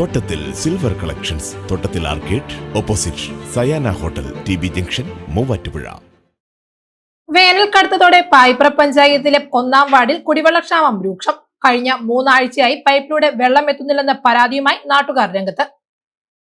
Thottathil silver collections Thottathil arcade opposite Sayana hotel T B junction Muvattupuzha. വേനൽക്കടുത്തതോടെ Payipra പഞ്ചായത്തിലെ ഒന്നാം വാർഡിൽ കുടിവെള്ളക്ഷാമം രൂക്ഷം. കഴിഞ്ഞ മൂന്നാഴ്ചയായി പൈപ്പിലൂടെ വെള്ളം എത്തുന്നില്ലെന്ന പരാതിയുമായി നാട്ടുകാർ രംഗത്ത്.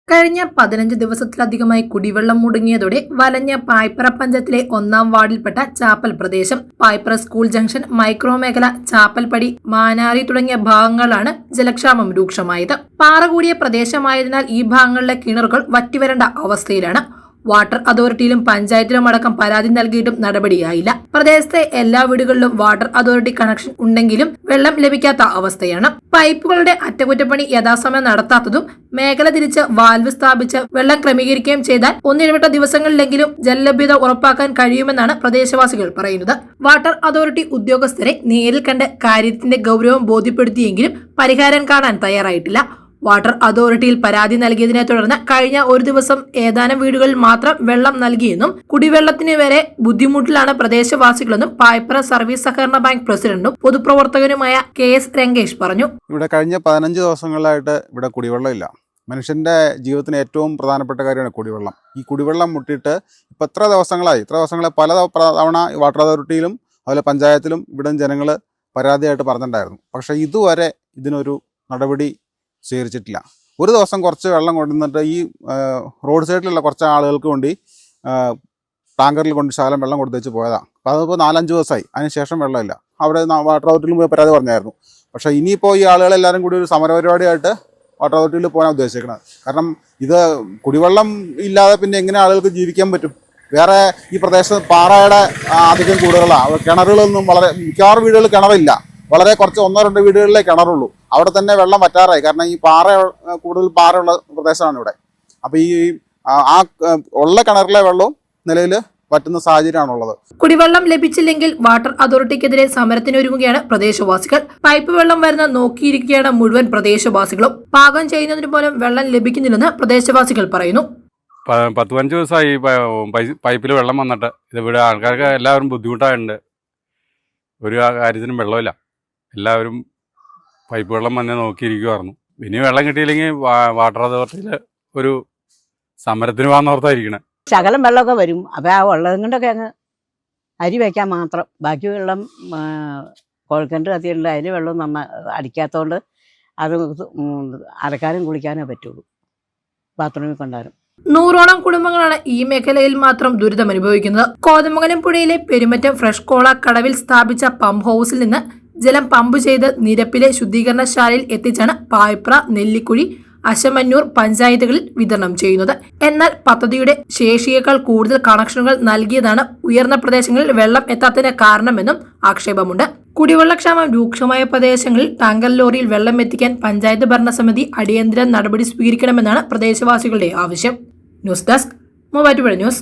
കഴിഞ്ഞ പതിനഞ്ച് ദിവസത്തിലധികമായി കുടിവെള്ളം മുടങ്ങിയതോടെ വലഞ്ഞ പായ്പ്ര പഞ്ചായത്തിലെ ഒന്നാം വാർഡിൽപ്പെട്ട ചാപ്പൽ പ്രദേശം പായ്പ്ര സ്കൂൾ ജംഗ്ഷൻ മൈക്രോ മേഖല ചാപ്പൽപ്പടി മാനാറി തുടങ്ങിയ ഭാഗങ്ങളാണ് ജലക്ഷാമം രൂക്ഷമായത്. പാറ കൂടിയ പ്രദേശമായതിനാൽ ഈ ഭാഗങ്ങളിലെ കിണറുകൾ വറ്റിവരേണ്ട അവസ്ഥയിലാണ്. വാട്ടർ അതോറിറ്റിയിലും പഞ്ചായത്തിലും അടക്കം പരാതി നൽകിയിട്ടും നടപടിയായില്ല. പ്രദേശത്തെ എല്ലാ വീടുകളിലും വാട്ടർ അതോറിറ്റി കണക്ഷൻ ഉണ്ടെങ്കിലും വെള്ളം ലഭിക്കാത്ത അവസ്ഥയാണ്. പൈപ്പുകളുടെ അറ്റകുറ്റപ്പണി യഥാസമയം നടത്താത്തതും മേഖല തിരിച്ച് വാൽവ് സ്ഥാപിച്ച് വെള്ളം ക്രമീകരിക്കുകയും ചെയ്താൽ ഒന്നിടവിട്ട ദിവസങ്ങളിലെങ്കിലും ജലലഭ്യത ഉറപ്പാക്കാൻ കഴിയുമെന്നാണ് പ്രദേശവാസികൾ പറയുന്നത്. വാട്ടർ അതോറിറ്റി ഉദ്യോഗസ്ഥരെ നേരിൽ കണ്ട് കാര്യത്തിന്റെ ഗൗരവം ബോധ്യപ്പെടുത്തിയെങ്കിലും പരിഹാരം കാണാൻ തയ്യാറായിട്ടില്ല. വാട്ടർ അതോറിറ്റിയിൽ പരാതി നൽകിയതിനെ തുടർന്ന് കഴിഞ്ഞ ഒരു ദിവസം ഏതാനും വീടുകളിൽ മാത്രം വെള്ളം നൽകിയെന്നും കുടിവെള്ളത്തിന് വരെ ബുദ്ധിമുട്ടിലാണ് പ്രദേശവാസികളെന്നും പായ്പ്ര സർവീസ് സഹകരണ ബാങ്ക് പ്രസിഡന്റും പൊതുപ്രവർത്തകനുമായ കെ എസ് രംഗേഷ് പറഞ്ഞു. ഇവിടെ കഴിഞ്ഞ പതിനഞ്ച് ദിവസങ്ങളിലായിട്ട് ഇവിടെ കുടിവെള്ളമില്ല മനുഷ്യന്റെ ജീവിതത്തിന് ഏറ്റവും പ്രധാനപ്പെട്ട കാര്യമാണ് കുടിവെള്ളം. ഈ കുടിവെള്ളം മുട്ടിയിട്ട് ഇപ്പം എത്ര ദിവസങ്ങളായി? ഇത്ര ദിവസങ്ങളെ പല തവണ വാട്ടർ അതോറിറ്റിയിലും അതുപോലെ പഞ്ചായത്തിലും ഇവിടെ ജനങ്ങൾ പരാതിയായിട്ട് പറഞ്ഞിട്ടുണ്ടായിരുന്നു. പക്ഷേ ഇതുവരെ ഇതിനൊരു നടപടി സ്വീകരിച്ചിട്ടില്ല. ഒരു ദിവസം കുറച്ച് വെള്ളം കൊണ്ടുവന്നിട്ട് ഈ റോഡ് സൈഡിലുള്ള കുറച്ച് ആളുകൾക്ക് വേണ്ടി ടാങ്കറിൽ കൊണ്ട് ശകലം വെള്ളം കൊടുത്തു വെച്ച് പോയതാണ് അപ്പോൾ അതിപ്പോൾ നാലഞ്ച് ദിവസമായി. അതിനുശേഷം വെള്ളമില്ല. അവിടെ വാട്ടർ അതോറിറ്റിയിൽ പോയി പരാതി പറഞ്ഞായിരുന്നു. പക്ഷേ ഇനിയിപ്പോൾ ഈ ആളുകളെല്ലാവരും കൂടി ഒരു സമരപരിപാടിയായിട്ട് വാട്ടർ അതോറിറ്റിയിൽ പോകാൻ ഉദ്ദേശിക്കുന്നത് കാരണം ഇത് കുടിവെള്ളം ഇല്ലാതെ പിന്നെ എങ്ങനെ ആളുകൾക്ക് ജീവിക്കാൻ പറ്റും? വേറെ ഈ പ്രദേശത്ത് പാറയുടെ അധികം കൂടുതലാണ് കിണറുകളൊന്നും വളരെ മിക്കവാറും വീടുകളിൽ കിണറില്ല. വളരെ കുറച്ച് ഒന്നോ രണ്ടോ വീടുകളിലേ കിണറുള്ളൂ. അവിടെ തന്നെ വെള്ളം വറ്റാറായി. കാരണം ഈ പാറ കൂടുതൽ പാറയുള്ള പ്രദേശമാണ് ഇവിടെ. അപ്പോൾ ഈ ആ ഉള്ള കിണറിലെ വെള്ളവും നിലവിൽ പറ്റുന്ന സാഹചര്യമാണുള്ളത്. കുടിവെള്ളം ലഭിച്ചില്ലെങ്കിൽ വാട്ടർ അതോറിറ്റിക്കെതിരെ സമരത്തിനൊരുങ്ങുകയാണ് പ്രദേശവാസികൾ. പൈപ്പ് വെള്ളം വരുന്ന നോക്കിയിരിക്കുകയാണ് മുഴുവൻ പ്രദേശവാസികളും. പാകം ചെയ്യുന്നതിന് പോലും വെള്ളം ലഭിക്കുന്നില്ലെന്ന് പ്രദേശവാസികൾ പറയുന്നു. പത്ത് പതിനഞ്ച് ദിവസമായി പൈപ്പിൽ വെള്ളം വന്നിട്ട്. ഇത് ഇവിടെ ആൾക്കാർക്ക് എല്ലാവരും ബുദ്ധിമുട്ടായിട്ടുണ്ട്. ഒരു ആ കാര്യത്തിനും വെള്ളമില്ല. എല്ലാവരും പൈപ്പ് വെള്ളം വന്നെ നോക്കിയിരിക്കുമായിരുന്നു ഇനി വെള്ളം കിട്ടിയില്ലെങ്കിൽ വാട്ടർ അതോറിറ്റിയിൽ ഒരു സമരത്തിന് പോകാന്നോർത്തായിരിക്കണേ ശകലം വെള്ളമൊക്കെ വരും. അപ്പോൾ ആ വെള്ളം കൊണ്ടൊക്കെ അങ്ങ് അരി വയ്ക്കാൻ മാത്രം. ബാക്കി വെള്ളം ആ, കുഴൽക്കിണർ കത്തിയിട്ടുണ്ട് അതിൽ വെള്ളം നന്ന അടിക്കാത്തതുകൊണ്ട് അത് അരക്കാനും അലക്കാനും കുളിക്കാനേ പറ്റുള്ളൂ. ബാത്റൂമിൽ കൊണ്ടാലും നൂറോളം കുടുംബങ്ങളാണ് ഈ മേഖലയിൽ മാത്രം ദുരിതമനുഭവിക്കുന്നത്. കോതമംഗലം പുഴയിലെ പെരുമറ്റം ഫ്രഷ് കോള കടവിൽ സ്ഥാപിച്ച പമ്പ് ഹൗസിൽ നിന്ന് ജലം പമ്പ് ചെയ്ത് നിരപ്പിലെ ശുദ്ധീകരണശാലയിൽ എത്തിച്ചാണ് പായ്പ്ര നെല്ലിക്കുഴി അശമന്നൂർ പഞ്ചായത്തുകളിൽ വിതരണം ചെയ്യുന്നത്. എന്നാൽ പദ്ധതിയുടെ ശേഷിയേക്കാൾ കൂടുതൽ കണക്ഷനുകൾ നൽകിയതാണ് ഉയർന്ന പ്രദേശങ്ങളിൽ വെള്ളം എത്താത്തതിന് കാരണമെന്നും ആക്ഷേപമുണ്ട്. കുടിവെള്ളക്ഷാമം രൂക്ഷമായ പ്രദേശങ്ങളിൽ ടാങ്കർ ലോറിയിൽ വെള്ളം എത്തിക്കാൻ പഞ്ചായത്ത് ഭരണസമിതി അടിയന്തര നടപടി സ്വീകരിക്കണമെന്നാണ് പ്രദേശവാസികളുടെ ആവശ്യം. News desk Muvattupuzha news.